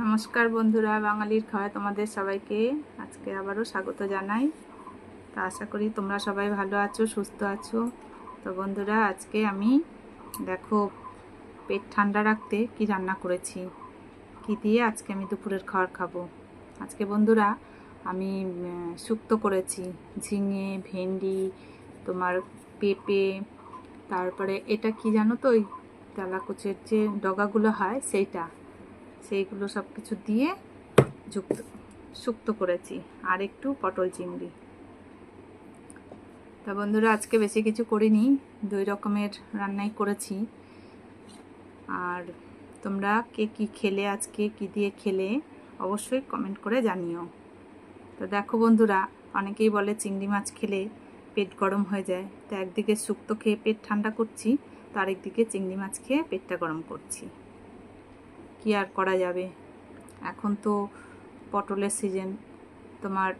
নমস্কার বন্ধুরা, বাঙালির খাওয়ায় তোমাদের সবাইকে আজকে আবারও স্বাগত জানাই। তা আশা করি তোমরা সবাই ভালো আছো, সুস্থ আছো। তো বন্ধুরা, আজকে আমি দেখো পেট ঠান্ডা রাখতে কি রান্না করেছি, কি দিয়ে আজকে আমি দুপুরের খাবার খাব। আজকে বন্ধুরা, আমি শুক্তো করেছি, ঝিঙে, ভেন্ডি, তোমার পেঁপে, তারপরে এটা কি জানো তো ওই তেলাকুচের যে ডগাগুলো হয়, সেইটা। সেইগুলো সব কিছু দিয়ে যুক্ত শুক্ত করেছি। আর একটু পটল চিংড়ি। তা বন্ধুরা, আজকে বেশি কিছু করিনি। দুই রকমের রান্নাই করেছি। আর তোমরা কে কি খেলে, আজকে কি দিয়ে খেলে, অবশ্যই কমেন্ট করে জানিও। তো দেখো বন্ধুরা, অনেকেই বলে চিংড়ি মাছ খেলে পেট গরম হয়ে যায়। তো একদিকে শুক্তো খেয়ে পেট ঠান্ডা করছি, তো আরেকদিকে চিংড়ি মাছ খেয়ে পেটটা গরম করছি। কি আর করা যাবে? এখন তো পটলের সিজন তোমার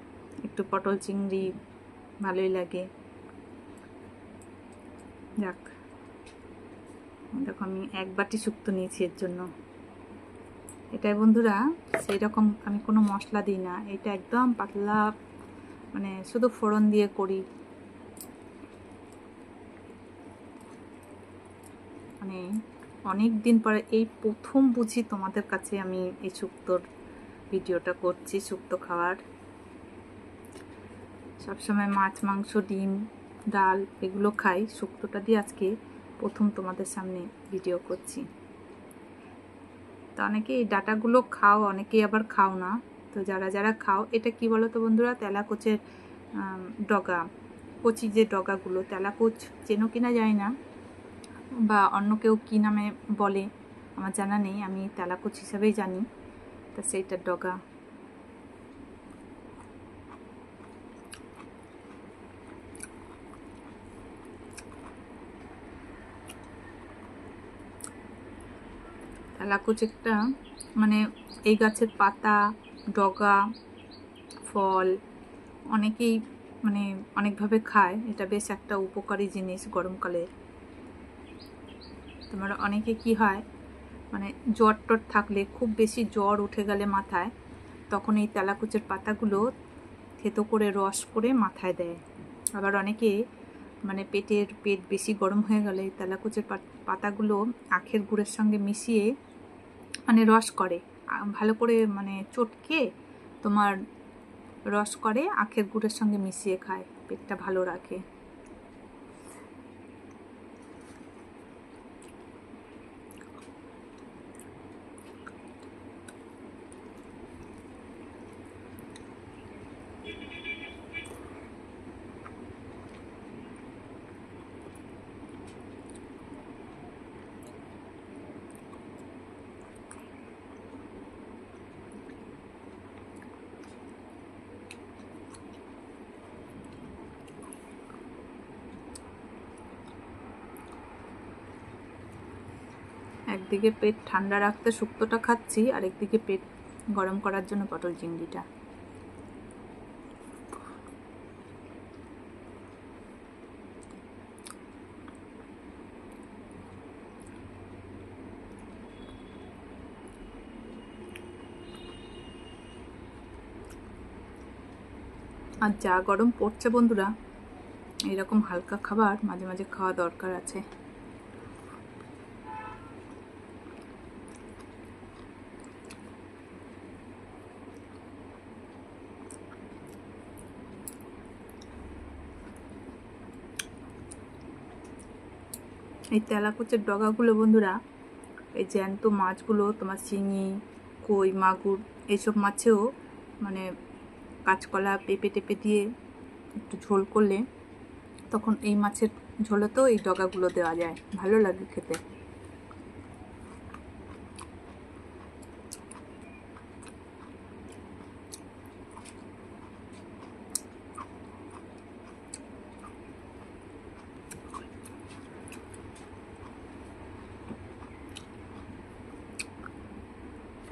একটু পটল চিংড়ি ভালোই লাগে। যাক। দেখো আমি এক বাটি শুক্তো নিয়েছি এর জন্য। এটাই বন্ধুরা সেই রকম আমি কোনো মশলা দিই না। এটা একদম পাতলা মানে শুধু ফোড়ন দিয়ে করি। মানে অনেক দিন পরে এই প্রথম বুঝি তোমাদের কাছে আমি এই শুক্তোর ভিডিওটা করছি, শুক্তো খাওয়ার। সবসময় মাছ, মাংস, ডিম, ডাল এগুলো খাই। শুক্তোটা দিয়ে আজকে প্রথম তোমাদের সামনে ভিডিও করছি। তো অনেকে এই ডাটাগুলো খাও, অনেকেই আবার খাও না। তো যারা যারা খাও, এটা কি বলো তো বন্ধুরা? তেলাকোচের ডগা। কচি যে ডগাগুলো, তেলাকোচ চেনো কিনা যায় না। বা অন্য কেউ কী নামে বলে, আমার জানা নেই, আমি তেলাকুচ হিসাবেই জানি। তা সেইটার ডগা। তেলাকুচ একটা মানে এই গাছের পাতা, ডগা, ফল, অনেকেই মানে অনেকভাবে খায়। এটা বেশ একটা উপকারী জিনিস গরমকালে। তোমার অনেকে কি হয় মানে জ্বর টর থাকলে, খুব বেশি জ্বর উঠে গেলে মাথায়, তখন এই তেলাকুচের পাতাগুলো থেতো করে, রস করে মাথায় দেয়। আবার অনেকে মানে পেটের পেট বেশি গরম হয়ে গেলে তেলাকুচের পাত- পাতাগুলো আখের গুড়ের সঙ্গে মিশিয়ে মানে রস করে। ভালো করে মানে চটকে তোমার রস করে, আখের গুড়ের সঙ্গে মিশিয়ে খায়। পেটটা ভালো রাখে। একদিকে পেট ঠান্ডা রাখতে শুক্তোটা খাচ্ছি, আর একদিকে পেট গরম করার জন্য পটল চিংড়িটা। আর যা গরম পড়ছে বন্ধুরা, এরকম হালকা খাবার মাঝে মাঝে খাওয়া দরকার আছে। এই তেলাকুচের ডগাগুলো বন্ধুরা, এই জ্যান্ত মাছগুলো, তোমার শিঙি কই, মাগুর এইসব মাছেও মানে কাঁচকলা পেঁপে টেপে দিয়ে একটু ঝোল করলে তখন এই মাছের ঝোলেতেও এই ডগাগুলো দেওয়া যায়। ভালো লাগে খেতে।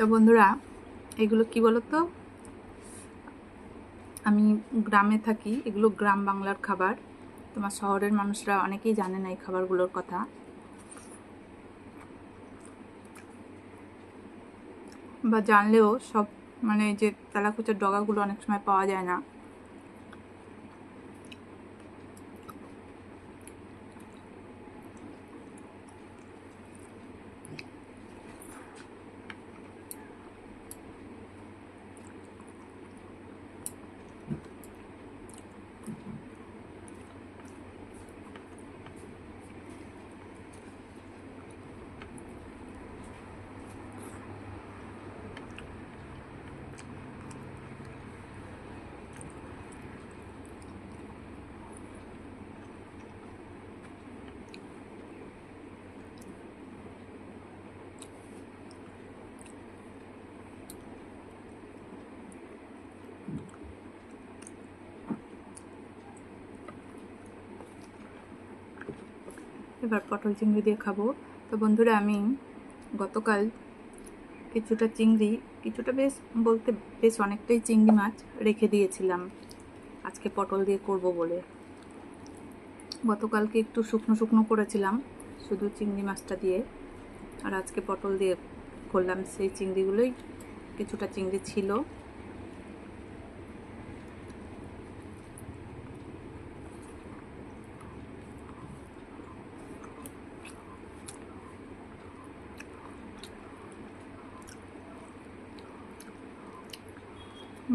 তো বন্ধুরা, এগুলো কি বলতো? আমি গ্রামে থাকি, এগুলো গ্রাম বাংলার খাবার। তোমার শহরের মানুষরা অনেকেই জানে না এই খাবারগুলোর কথা। বা জানলেও সব মানে যে তেলাকুচার ডগাগুলো অনেক সময় পাওয়া যায় না। এবার পটল চিংড়ি দিয়ে খাব। তো বন্ধুরা, আমি গতকাল কিছুটা চিংড়ি, কিছুটা বেশ বলতে বেশ অনেকটাই চিংড়ি মাছ রেখে দিয়েছিলাম। আজকে পটল দিয়ে করব বলে। গতকালকে একটু শুকনো শুকনো করেছিলাম শুধু চিংড়ি মাছটা দিয়ে। আর আজকে পটল দিয়ে করলাম সেই চিংড়িগুলোই। কিছুটা চিংড়ি ছিল।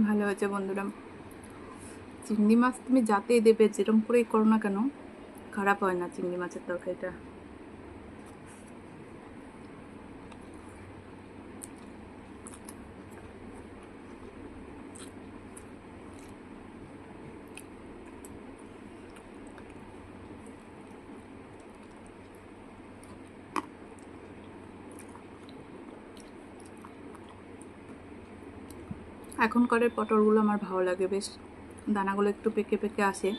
ভালো হয়েছে বন্ধুরা। চিংড়ি মাছ তুমি যাতেই দেবে যেরকম করেই করো না কেন, খারাপ হয় না চিংড়ি মাছের তরকারিটা। এখনকারের পটলগুলো আমার ভালো লাগে বেশ। দানাগুলো একটু পেকে পেকে আসে।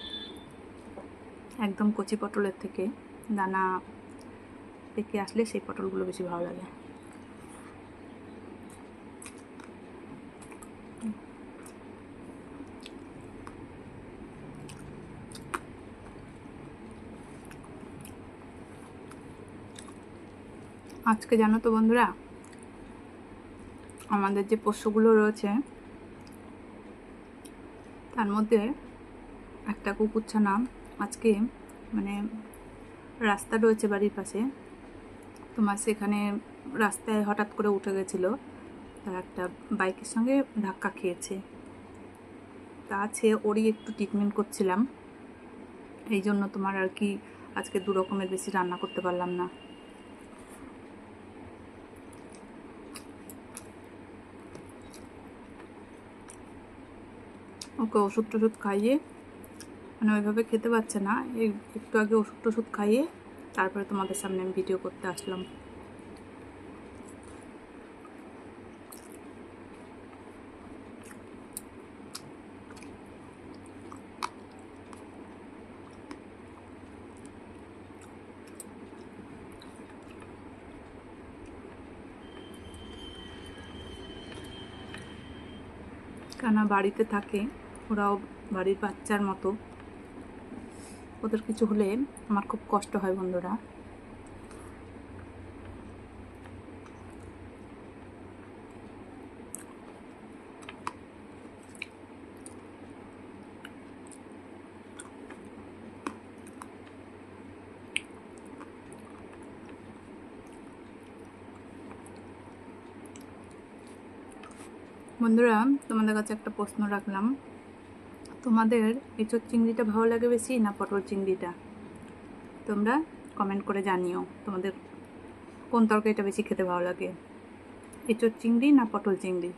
একদম কচি পটলের থেকে দানা পেকে আসলে সেই পটলগুলো বেশি ভালো লাগে। আজকে জানো তো বন্ধুরা, আমাদের যে পোষ্যগুলো রয়েছে তার মধ্যে একটা কুকুরছানা আজকে মানে রাস্তা রয়েছে বাড়ির পাশে। তোমার সেখানে রাস্তায় হঠাৎ করে উঠে গেছিল। তার একটা বাইকের সঙ্গে ধাক্কা খেয়েছে। তা আছে, ওরই একটু ট্রিটমেন্ট করছিলাম। এই জন্য তোমার আর কি আজকে দু রকমের বেশি রান্না করতে পারলাম না। ওকে ওষুধ টষুধ খাইয়ে মানে ওইভাবে খেতে পারছে না। একটু আগে ওষুধ টষুধ খাইয়ে তারপরে তোমাদের সামনে আমি ভিডিও করতে আসলাম। কেন বাড়িতে থাকে। ওরাও বাড়ির বাচ্চার মতো। ওদের কিছু হলে আমার খুব কষ্ট হয় বন্ধুরা। বন্ধুরা, তোমাদের কাছে একটা প্রশ্ন রাখলাম। তোমাদের এঁচোর চিংড়িটা ভালো লাগে বেশি না পটল চিংড়িটা? তোমরা কমেন্ট করে জানিও তোমাদের কোন তরকারিটা বেশি খেতে ভালো লাগে? এঁচোর চিংড়ি না পটল চিংড়ি?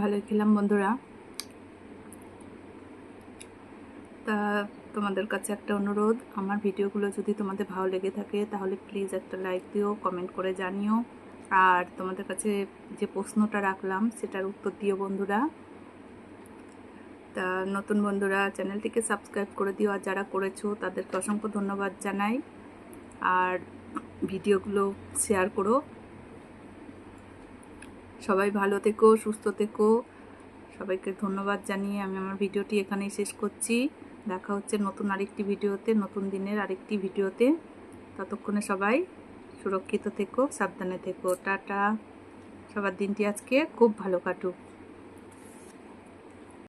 ভালোই খেলাম, বন্ধুরা। তা তোমাদের কাছে একটা অনুরোধ, আমার ভিডিওগুলো যদি তোমাদের ভালো লেগে থাকে, তাহলে প্লিজ একটা লাইক দিও কমেন্ট করে জানিও। আর তোমাদের কাছে যে প্রশ্নটা রাখলাম, সেটার উত্তর দিও, বন্ধুরা। তা নতুন বন্ধুরা, চ্যানেলটিকে সাবস্ক্রাইব করে দিও, আর যারা করেছ, তাদেরকে অসংখ্য ধন্যবাদ জানাই। আর ভিডিওগুলো শেয়ার করো। সবাই ভালো থেকো, সুস্থ থেকো। সবাইকে ধন্যবাদ জানিয়ে আমি আমার ভিডিওটি এখানেই শেষ করছি। দেখা হচ্ছে নতুন আরেকটি ভিডিওতে, নতুন দিনের আরেকটি ভিডিওতে। ততক্ষণে সবাই সুরক্ষিত থেকো, সাবধানে থেকো। টাটা। সবার দিনটি আজকে খুব ভালো কাটুক।